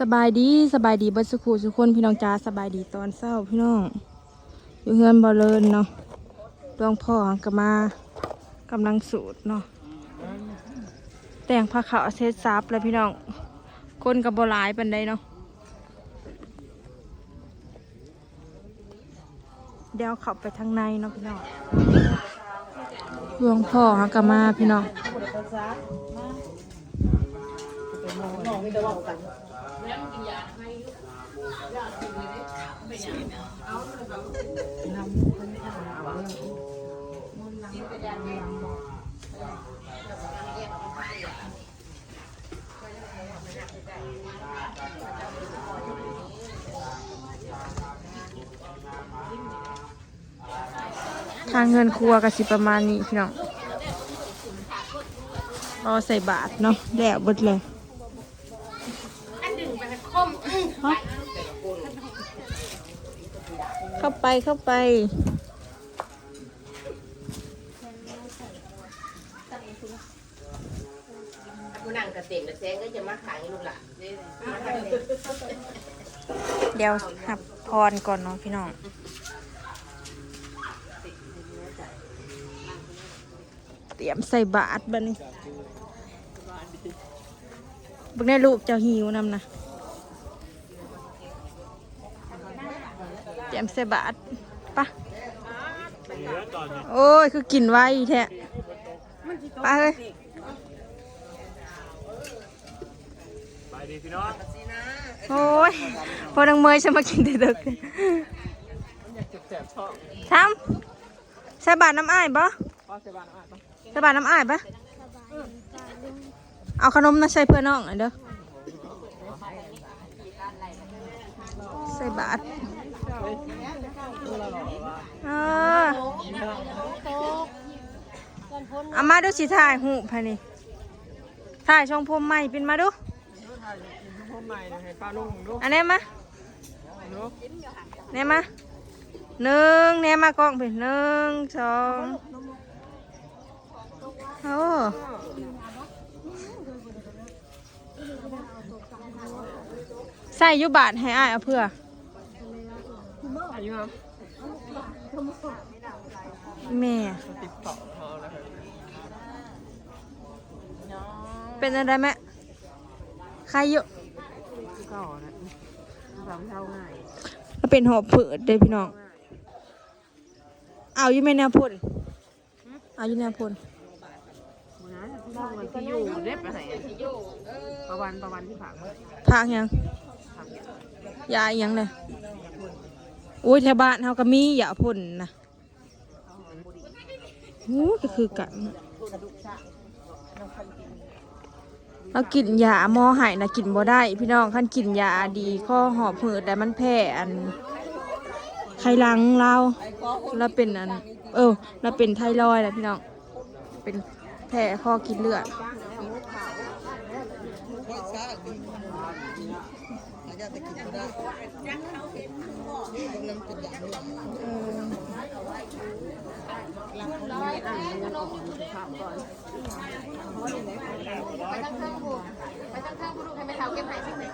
สบายดีสบายดีเบิดสุขุสุกคนพี่น้องจ้าสบายดีตอนเศร้าพี่น้องอยู่เฮือนบ่เลินเนาะดวงพ่อก็มากำลังสูตรเนาะแต่งผ้าขาวเซตซับแล้วพี่น้องคนกับบ่หลายปันใดเนาะเดี๋ยวเข้าไปทางในเนาะพี่น้องดวงพ่อก็มาพี่น้อง ทางเงินครัวก็สิประมาณนี้พี่น้องรอใส่บาทเนาะแล้วเบิดเลยฮะเข้าไปเข้าไป กระเต็งกระแซงก็จะมาขายลูกหล่ะเดี๋ยวหับพรก่อนเนาะพี่น้อง เตรียมใส่บาทบัดนี้บักได้ลูกเจ้าหิวนำนะ เตรียมใส่บาทปะโอ้ย คือกินไวแท้ไปเลย ไป ดีพี่น้องโอ้ยพอนังเมยจะมากินแต่ดึกทำใส่บาทน้ำอ้ายปะใส่บาทน้ำอ้ายปะเอาขนมนะใส่เพื่อนน้องหน่อยเด้อใส่บาทเออเอามาดูสิถ่ายหูภายในถ่ายช่องพรมใหม่เป็นมาดูพ่ อันนี้มาดูเนมาหนึ่งเนี้ยมากล้องเป็นหนึ่งสองโอ้ใส่ยุบาทให้อ้ายเอาเพื่อแม่เป็นอะไรแม่ ครอยู่ก็นะทำเท่าง่ายมันเป็นหอบผืดเด้อพี่น้อง เอาอยู่แม่แนวพ่นเอาอยู่แนวพ่นมือนั้นที่ทำกันที่อยู่เล็บไปไหนประวันประวันที่ผ่านมาพากยังยาอีหยังเลยโอ้ยแถวบ้านเฮาก็มียาพ่นนะโอ้ก็คือกัน เรากินยาหมอหายนะกินบ่ได้ พี่น้องขั้นกินยาดีข้อหอบหืดแต่มันแพ้อันไขหลังเราเราเป็นอัน เออเราเป็นไทรอยด์นะพี่น้องเป็นแพ้ข้อกินเลือดไปตั้งข้างผู้ไปตั้งข้างผู้ลูกให้ไม่เท่าเก็บไหนสักหน่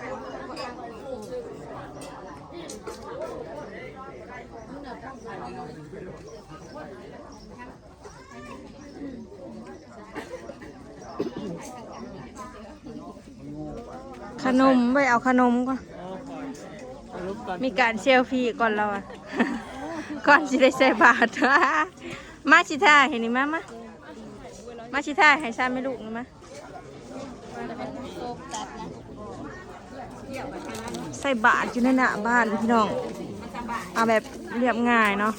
อย ขนมไปเอาขนมก่อน มีการเซลฟี่ก่อนเราอะก่อนสิได้ใส่บาทมาชิท่าเห็นนี่มมามาชิท่าให้ชาไม่ลูกนี่มาใส่บาทอยู่ในหน้าบ้านพี่น้อง เอาแบบเรียบง่ายเนาะ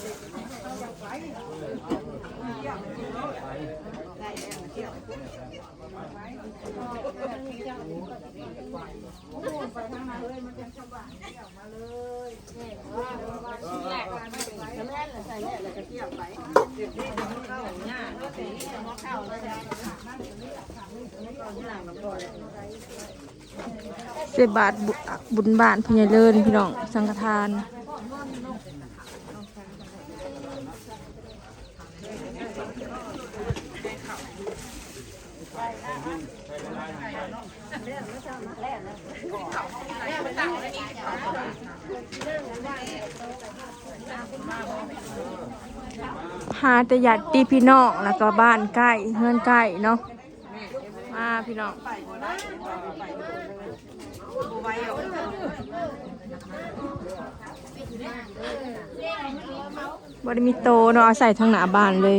เสบบาทบุบุญบานพญาเลินพี่น้องสังฆทาน หาแต่หยัดตีพี่น้องแล้วก็บ้านใกล้เฮือนใกล้เนาะมาพี่น้องบไดมีโตเนาะเอาใส่ทางหน้าบ้านเลย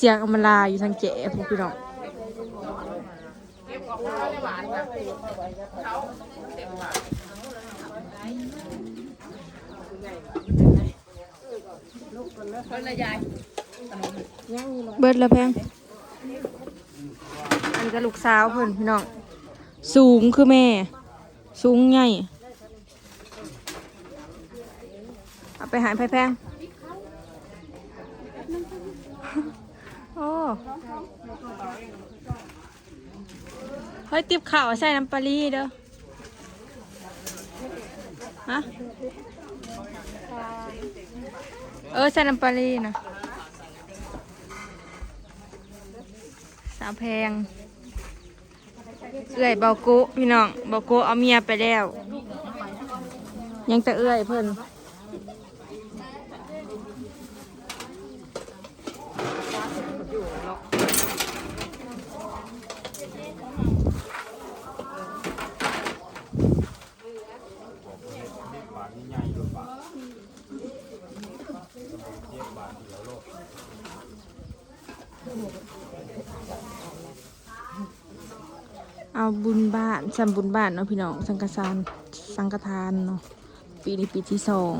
สียงอมาลาอยู่ทางเจ๋พวกพี่น้องเบิดล้วแพง อันนี้ก็ลูกสาวเพิ่นพี่น้อง สูงคือแม่ สูงใหญ่ เอาไปหายไผ่แพง โอ้ เฮ้ยติบข่าวใส่น้ำปลารีเด้อฮะเออใส่น้ำปลารีนะสาวแพงเอื้อยเบาโกพี่น้องเบาโกเอาเมียไปแล้ว ยังจะเอื้อยเพิ่น บุญบ้านสัมบุญบ้านเนาะพี่น้องสังกทานสังกทานเนาะปีนี้ปีที่สอง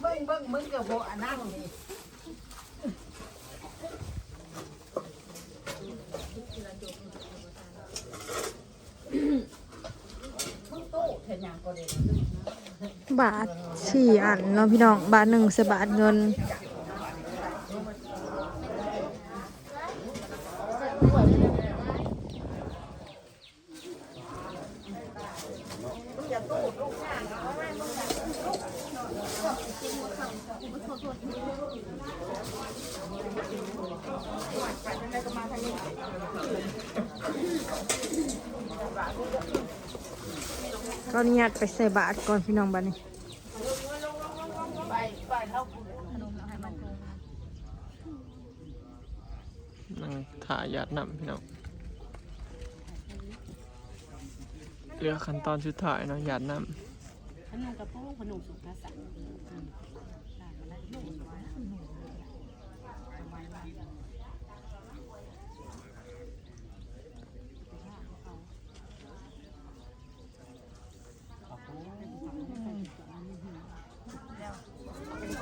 เบิ้งเบิ้งมึงกับโบอันนั่งนี่ บาทสี่อันเนาะพี่น้อง บาทหนึ่งสบาทเงิน ก็อนุญาตไปใส่บาทก่อนพี่น้องบ้านนี้นั่งถ่ายหยาดน้ำพี่น้องเรือขั้นตอนสุดท้ายเนาะหยาดน้ขนมกระโปงขนมสุกภา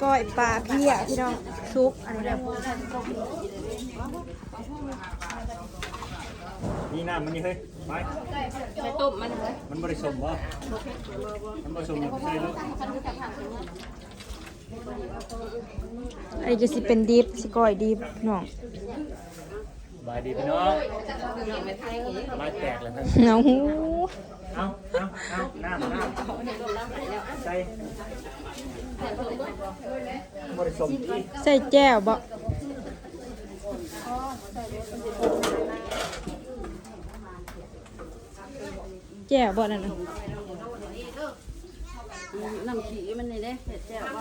ก้อยปลาเพี้ยพี่น้องซุปอันนี้แหละนี่น้ำมันนี่เฮ้ยไปไปต้มมันเลยมันบริสมบ่มันบริสมอย่างใช่ลูกอันนี้จะสิเป็นดิฟสิก้อยดิฟพี่น้องบายดีพี่น้องมาแตกแล้วท่านเอาหู เอาเอาเอาน้ำน้ำใส่บริสมที่ใส่แจ่วบ่แจ่วบ่นั่นน่ะน้ำขี้มันนี่เด้เห็ดแจ่วบ่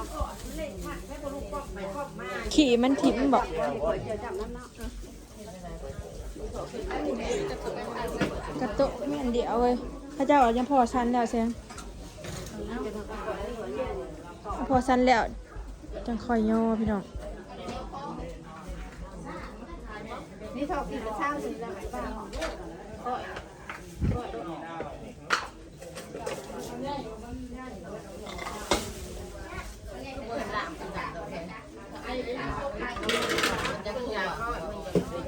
ขี่มันทิ่มบ่เจียวจับน้ำเนาะกระโตะแม่นเดียวเว้ย พระเจ้าเอายังพอชันแล้วเซนพอชันแล้วจังคอยย่อพี่น้องนี่ถอกอีกเช้าสิแล้วไหมบ้าง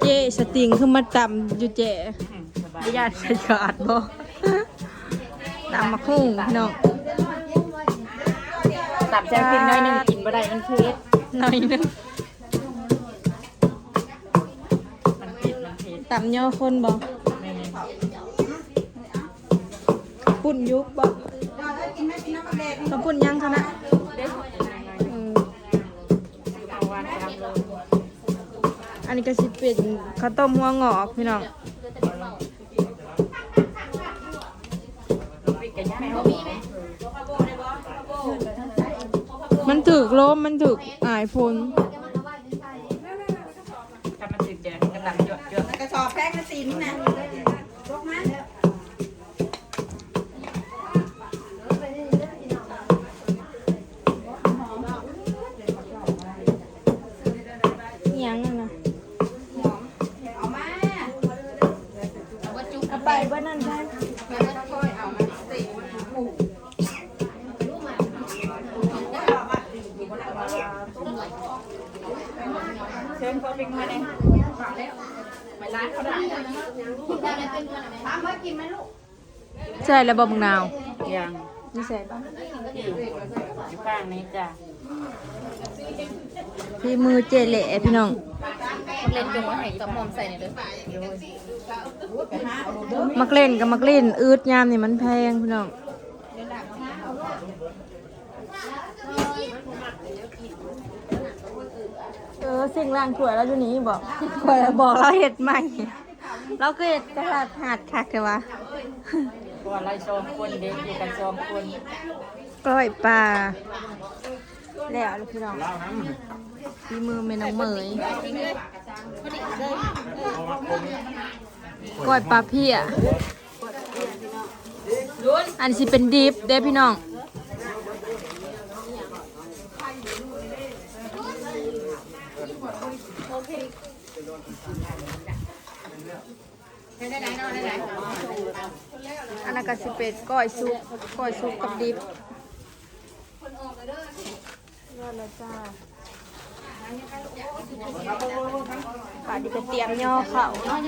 เจสติงคือมาต่ำอยู่เจ๊ญาติใส่ขาดบ่ ตำมาคุ้งพี่น้องตับแจ้งกินน้อยหนึ่งกินบ่ได้มันเผ็ดหน่อยหนึงมันเผ็ดมันเผ็ดต่ำย่อคนบ่แม่ปุ่นยุบบ่ต้องปุ่นยังคะนะเออเอาวานตามเลยอันนี้ก็สิเป็นข้าวต้มหัวงอกพี่น้อง มีไหมมันถึกลมมันถึกอายฝนถ้ามันติดแจกกระดังหยดหยดกระสอบแพ็คละสี่นี่นะ ถามว่ากินไหมลูกใช่แล้วบ่บังนาวยังนี่ใส่บ้างอยู่ข้างนี้จ้ะพี่มือเจเละพี่น้องเล่นจงว่าให้กับหอมใส่ในเลยมักเล่นกับมักเล่นอืดยามนี่มันแพงพี่น้องเออสิ่งล่างถ้วยแล้วอยู่นี้บอกคอยบอกเราเห็ดใหม่ เราก็เห็ดตลาดหาดคักแต่ว่าเพราะว่าเราสองคนเด็กอยู่กันสองคนกล้อยปลาแล้วลูกพี่น้องพี่มือแม่น้องเหมยกล้อยปลาเพียอันสิเป็นดิฟเด้พี่น้องได้ไหนน อันนั้นก็สิเป็นก้อยซุปก้อยซุปกับดิบรอดแล้วจ้าป่าดิก็เตรียมย่อเขาเนาะ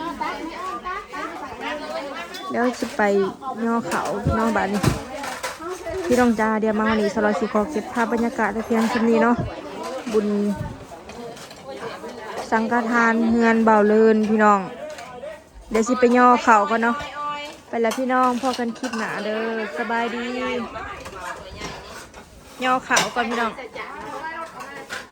เดี๋ยวจะไปย่อเขาน้องบ้านนี้พี่น้องจ้าเดี๋ยวมาวันนี้สลอยสิขอเก็บภาพบรรยากาศแต่เพียงเท่านี้เนาะบุญสังฆทานเฮือนเบาเลินพี่น้อง เดี๋ยวสิไปย่อเขาก่อนเนาะ ไปแล้วพี่น้องพอกันคลิปหนาเด้อสบายดี ย่อเขาก่อนพี่น้อง